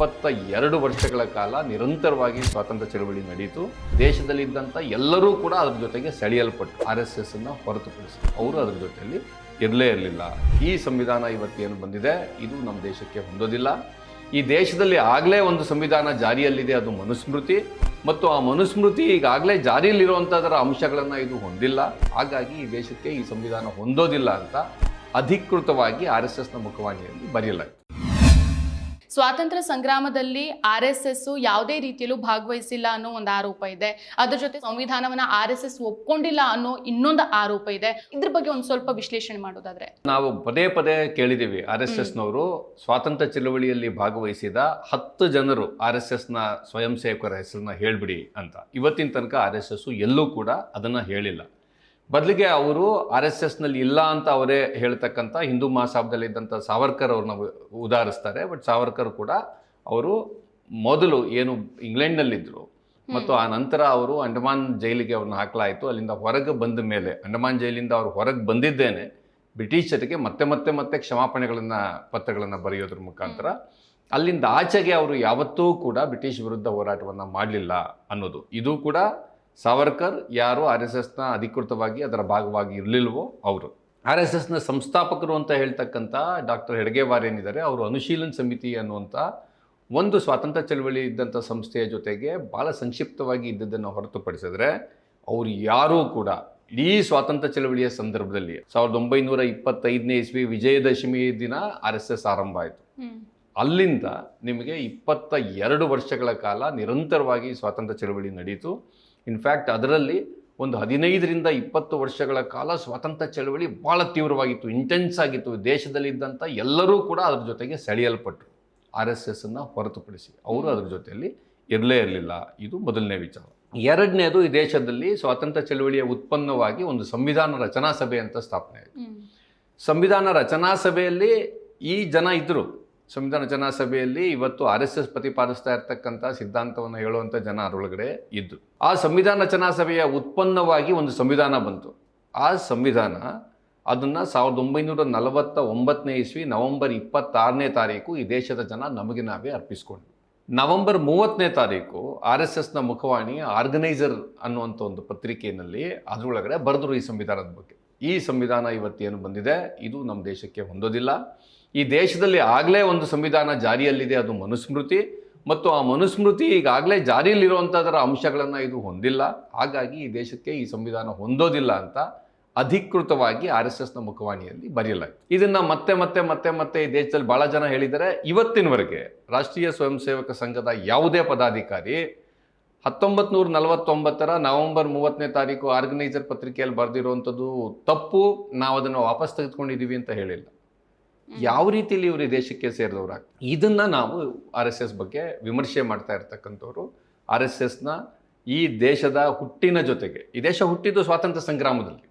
ಇಪ್ಪತ್ತ ಎರಡು ವರ್ಷಗಳ ಕಾಲ ನಿರಂತರವಾಗಿ ಸ್ವಾತಂತ್ರ್ಯ ಚಳವಳಿ ನಡೆಯಿತು ದೇಶದಲ್ಲಿದ್ದಂಥ ಎಲ್ಲರೂ ಕೂಡ ಅದ್ರ ಜೊತೆಗೆ ಸೆಳೆಯಲ್ಪಟ್ಟು ಆರ್ ಎಸ್ ಎಸ್ ಅನ್ನು ಹೊರತುಪಡಿಸಿ ಅವರು ಅದ್ರ ಜೊತೆಯಲ್ಲಿ ಇರಲೇ ಇರಲಿಲ್ಲ. ಈ ಸಂವಿಧಾನ ಇವತ್ತೇನು ಬಂದಿದೆ? ಇದು ನಮ್ಮ ದೇಶಕ್ಕೆ ಹೊಂದೋದಿಲ್ಲ. ಈ ದೇಶದಲ್ಲಿ ಆಗಲೇ ಒಂದು ಸಂವಿಧಾನ ಜಾರಿಯಲ್ಲಿದೆ, ಅದು ಮನುಸ್ಮೃತಿ. ಮತ್ತು ಆ ಮನುಸ್ಮೃತಿ ಈಗಾಗಲೇ ಜಾರಿಯಲ್ಲಿರುವಂಥದರ ಅಂಶಗಳನ್ನು ಇದು ಹೊಂದಿಲ್ಲ. ಹಾಗಾಗಿ ಈ ದೇಶಕ್ಕೆ ಈ ಸಂವಿಧಾನ ಹೊಂದೋದಿಲ್ಲ ಅಂತ ಅಧಿಕೃತವಾಗಿ ಆರ್ ಎಸ್ ಎಸ್ನ ಮುಖವಾಣಿಯಲ್ಲಿ ಬರೆಯಲಾಗಿದೆ. ಸ್ವಾತಂತ್ರ್ಯ ಸಂಗ್ರಾಮದಲ್ಲಿ ಆರ್ ಎಸ್ ಎಸ್ ಯಾವುದೇ ರೀತಿಯಲ್ಲೂ ಭಾಗವಹಿಸಿಲ್ಲ ಅನ್ನೋ ಒಂದು ಆರೋಪ ಇದೆ. ಅದ್ರ ಜೊತೆ ಸಂವಿಧಾನವನ್ನ ಆರ್ ಎಸ್ ಎಸ್ ಒಪ್ಕೊಂಡಿಲ್ಲ ಅನ್ನೋ ಇನ್ನೊಂದು ಆರೋಪ ಇದೆ. ಇದ್ರ ಬಗ್ಗೆ ಒಂದು ಸ್ವಲ್ಪ ವಿಶ್ಲೇಷಣೆ ಮಾಡೋದಾದ್ರೆ. ನಾವು ಪದೇ ಪದೇ ಕೇಳಿದೀವಿ ಆರ್ ಎಸ್ ಎಸ್ನವರು ಸ್ವಾತಂತ್ರ್ಯ ಚಳವಳಿಯಲ್ಲಿ ಭಾಗವಹಿಸಿದ ಹತ್ತು ಜನರು ಆರ್ ಎಸ್ ಎಸ್ನ ಸ್ವಯಂ ಸೇವಕರ ಹೆಸರನ್ನ ಹೇಳ್ಬಿಡಿ ಅಂತ. ಇವತ್ತಿನ ತನಕ ಆರ್ ಎಸ್ ಎಸ್ ಎಲ್ಲೂ ಕೂಡ ಅದನ್ನ ಹೇಳಿಲ್ಲ. ಬದಲಿಗೆ ಅವರು ಆರ್ ಎಸ್ ಎಸ್ನಲ್ಲಿ ಇಲ್ಲ ಅಂತ ಅವರೇ ಹೇಳ್ತಕ್ಕಂಥ ಹಿಂದೂ ಮಹಾಸಭಾದಲ್ಲಿದ್ದಂಥ ಸಾವರ್ಕರ್ ಅವ್ರನ್ನ ಉದಾಹರಿಸ್ತಾರೆ. ಬಟ್ ಸಾವರ್ಕರ್ ಕೂಡ ಅವರು ಮೊದಲು ಏನು ಇಂಗ್ಲೆಂಡ್ನಲ್ಲಿದ್ದರು. ಮತ್ತು ಆ ನಂತರ ಅವರು ಅಂಡಮಾನ್ ಜೈಲಿಗೆ ಅವ್ರನ್ನ ಹಾಕಲಾಯಿತು. ಅಲ್ಲಿಂದ ಹೊರಗೆ ಬಂದ ಮೇಲೆ ಅಂಡಮಾನ್ ಜೈಲಿಂದ ಅವರು ಹೊರಗೆ ಬಂದಿದ್ದೇನೆ ಬ್ರಿಟಿಷರಿಗೆ ಮತ್ತೆ ಮತ್ತೆ ಮತ್ತೆ ಕ್ಷಮಾಪಣೆಗಳನ್ನು ಪತ್ರಗಳನ್ನು ಬರೆಯೋದ್ರ ಮುಖಾಂತರ. ಅಲ್ಲಿಂದ ಆಚೆಗೆ ಅವರು ಯಾವತ್ತೂ ಕೂಡ ಬ್ರಿಟಿಷ್ ವಿರುದ್ಧ ಹೋರಾಟವನ್ನು ಮಾಡಲಿಲ್ಲ ಅನ್ನೋದು. ಇದು ಕೂಡ ಸಾವರ್ಕರ್ ಯಾರು ಆರ್ ಎಸ್ ಎಸ್ನ ಅಧಿಕೃತವಾಗಿ ಅದರ ಭಾಗವಾಗಿ ಇರಲಿಲ್ವೋ ಅವರು. ಆರ್ ಎಸ್ ಎಸ್ನ ಸಂಸ್ಥಾಪಕರು ಅಂತ ಹೇಳ್ತಕ್ಕಂಥ ಡಾಕ್ಟರ್ ಹೆಡ್ಗೇವಾರ್ ಏನಿದ್ದಾರೆ ಅವರು ಅನುಶೀಲನ್ ಸಮಿತಿ ಅನ್ನುವಂಥ ಒಂದು ಸ್ವಾತಂತ್ರ್ಯ ಚಳವಳಿ ಇದ್ದಂಥ ಸಂಸ್ಥೆಯ ಜೊತೆಗೆ ಭಾಳ ಸಂಕ್ಷಿಪ್ತವಾಗಿ ಇದ್ದದ್ದನ್ನು ಹೊರತುಪಡಿಸಿದ್ರೆ ಅವರು ಯಾರೂ ಕೂಡ ಇಡೀ ಸ್ವಾತಂತ್ರ್ಯ ಚಳವಳಿಯ ಸಂದರ್ಭದಲ್ಲಿ ಸಾವಿರದ ಒಂಬೈನೂರ ಇಪ್ಪತ್ತೈದನೇ ಇಸ್ವಿ ವಿಜಯದಶಮಿ ದಿನ ಆರ್ ಎಸ್ ಎಸ್ ಆರಂಭ ಆಯಿತು. ಅಲ್ಲಿಂದ ನಿಮಗೆ ಇಪ್ಪತ್ತ ಎರಡು ವರ್ಷಗಳ ಕಾಲ ನಿರಂತರವಾಗಿ ಸ್ವಾತಂತ್ರ್ಯ ಚಳವಳಿ ನಡೆಯಿತು ಇನ್ಫ್ಯಾಕ್ಟ್ ಅದರಲ್ಲಿ ಒಂದು ಹದಿನೈದರಿಂದ ಇಪ್ಪತ್ತು ವರ್ಷಗಳ ಕಾಲ ಸ್ವಾತಂತ್ರ್ಯ ಚಳವಳಿ ಭಾಳ ತೀವ್ರವಾಗಿತ್ತು ಇಂಟೆನ್ಸ್ ಆಗಿತ್ತು. ದೇಶದಲ್ಲಿದ್ದಂಥ ಎಲ್ಲರೂ ಕೂಡ ಅದ್ರ ಜೊತೆಗೆ ಸೆಳೆಯಲ್ಪಟ್ಟರು ಆರ್ ಎಸ್ ಎಸ್ ಅನ್ನು ಹೊರತುಪಡಿಸಿ ಅವರು ಅದ್ರ ಜೊತೆಯಲ್ಲಿ ಇರಲೇ ಇರಲಿಲ್ಲ. ಇದು ಮೊದಲನೇ ವಿಚಾರ. ಎರಡನೇದು ಈ ದೇಶದಲ್ಲಿ ಸ್ವಾತಂತ್ರ್ಯ ಚಳವಳಿಯ ಉತ್ಪನ್ನವಾಗಿ ಒಂದು ಸಂವಿಧಾನ ರಚನಾ ಸಭೆ ಅಂತ ಸ್ಥಾಪನೆ ಆಯಿತು. ಸಂವಿಧಾನ ರಚನಾ ಸಭೆಯಲ್ಲಿ ಈ ಜನ ಇದ್ದರು ಸಂವಿಧಾನ ರಚನಾ ಸಭೆಯಲ್ಲಿ ಇವತ್ತು ಆರ್ ಎಸ್ ಎಸ್ ಪ್ರತಿಪಾದಿಸ್ತಾ ಇರ್ತಕ್ಕಂಥ ಸಿದ್ಧಾಂತವನ್ನು ಹೇಳುವಂಥ ಜನ ಅದರೊಳಗಡೆ ಇದ್ದು, ಆ ಸಂವಿಧಾನ ರಚನಾ ಸಭೆಯ ಉತ್ಪನ್ನವಾಗಿ ಒಂದು ಸಂವಿಧಾನ ಬಂತು. ಆ ಸಂವಿಧಾನ ಅದನ್ನು ಸಾವಿರದ ಒಂಬೈನೂರ ನಲವತ್ತ ಒಂಬತ್ತನೇ ಇಸ್ವಿ ನವೆಂಬರ್ ಇಪ್ಪತ್ತಾರನೇ ತಾರೀಕು ಈ ದೇಶದ ಜನ ನಮಗೆ ನಾವೇ ಅರ್ಪಿಸ್ಕೊಂಡ್ವಿ. ನವೆಂಬರ್ ಮೂವತ್ತನೇ ತಾರೀಕು ಆರ್ ಎಸ್ ಎಸ್ನ ಮುಖವಾಣಿ ಆರ್ಗನೈಸರ್ ಅನ್ನುವಂಥ ಒಂದು ಪತ್ರಿಕೆಯಲ್ಲಿ ಅದರೊಳಗಡೆ ಬರೆದ್ರು ಈ ಸಂವಿಧಾನದ ಬಗ್ಗೆ. ಈ ಸಂವಿಧಾನ ಇವತ್ತೇನು ಬಂದಿದೆ? ಇದು ನಮ್ಮ ದೇಶಕ್ಕೆ ಹೊಂದೋದಿಲ್ಲ. ಈ ದೇಶದಲ್ಲಿ ಆಗಲೇ ಒಂದು ಸಂವಿಧಾನ ಜಾರಿಯಲ್ಲಿದೆ, ಅದು ಮನುಸ್ಮೃತಿ. ಮತ್ತು ಆ ಮನುಸ್ಮೃತಿ ಈಗಾಗಲೇ ಜಾರಿಯಲ್ಲಿರುವಂಥದ್ದರ ಅಂಶಗಳನ್ನು ಇದು ಹೊಂದಿಲ್ಲ. ಹಾಗಾಗಿ ಈ ದೇಶಕ್ಕೆ ಈ ಸಂವಿಧಾನ ಹೊಂದೋದಿಲ್ಲ ಅಂತ ಅಧಿಕೃತವಾಗಿ ಆರ್ ಎಸ್ ಎಸ್ನ ಮುಖವಾಣಿಯಲ್ಲಿ ಬರೆಯಲಾಯಿತು. ಇದನ್ನು ಮತ್ತೆ ಮತ್ತೆ ಮತ್ತೆ ಮತ್ತೆ ಈ ದೇಶದಲ್ಲಿ ಭಾಳ ಜನ ಹೇಳಿದರೆ ಇವತ್ತಿನವರೆಗೆ ರಾಷ್ಟ್ರೀಯ ಸ್ವಯಂ ಸೇವಕ ಸಂಘದ ಯಾವುದೇ ಪದಾಧಿಕಾರಿ ಹತ್ತೊಂಬತ್ತು ನೂರ ನಲವತ್ತೊಂಬತ್ತರ ನವೆಂಬರ್ ಮೂವತ್ತನೇ ತಾರೀಕು ಆರ್ಗನೈಸರ್ ಪತ್ರಿಕೆಯಲ್ಲಿ ಬರೆದಿರುವಂಥದ್ದು ತಪ್ಪು. ನಾವು ಅದನ್ನು ವಾಪಸ್ ತೆಗೆದುಕೊಂಡಿದ್ದೀವಿ ಅಂತ ಹೇಳಿಲ್ಲ. ಯಾವ ರೀತಿಯಲ್ಲಿ ಇವರು ದೇಶಕ್ಕೆ ಸೇರಿದವರಾಗ ಇದನ್ನ ನಾವು ಆರ್ ಎಸ್ ಎಸ್ ಬಗ್ಗೆ ವಿಮರ್ಶೆ ಮಾಡ್ತಾ ಇರ್ತಕ್ಕಂಥವ್ರು ಆರ್ ಎಸ್ ಎಸ್ನ ಈ ದೇಶದ ಹುಟ್ಟಿನ ಜೊತೆಗೆ ಈ ದೇಶ ಹುಟ್ಟಿದ್ದು ಸ್ವಾತಂತ್ರ್ಯ ಸಂಗ್ರಾಮದಲ್ಲಿ.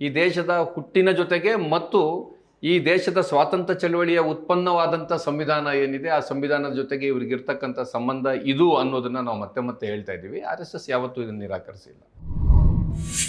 ಈ ದೇಶದ ಹುಟ್ಟಿನ ಜೊತೆಗೆ ಮತ್ತು ಈ ದೇಶದ ಸ್ವಾತಂತ್ರ್ಯ ಚಳವಳಿಯ ಉತ್ಪನ್ನವಾದಂಥ ಸಂವಿಧಾನ ಏನಿದೆ, ಆ ಸಂವಿಧಾನದ ಜೊತೆಗೆ ಇವ್ರಿಗಿರ್ತಕ್ಕಂಥ ಸಂಬಂಧ ಇದು ಅನ್ನೋದನ್ನ ನಾವು ಮತ್ತೆ ಮತ್ತೆ ಹೇಳ್ತಾ ಇದ್ದೀವಿ. ಆರ್ ಎಸ್ ಎಸ್ ಯಾವತ್ತೂ ಇದನ್ನು ನಿರಾಕರಿಸಿಲ್ಲ.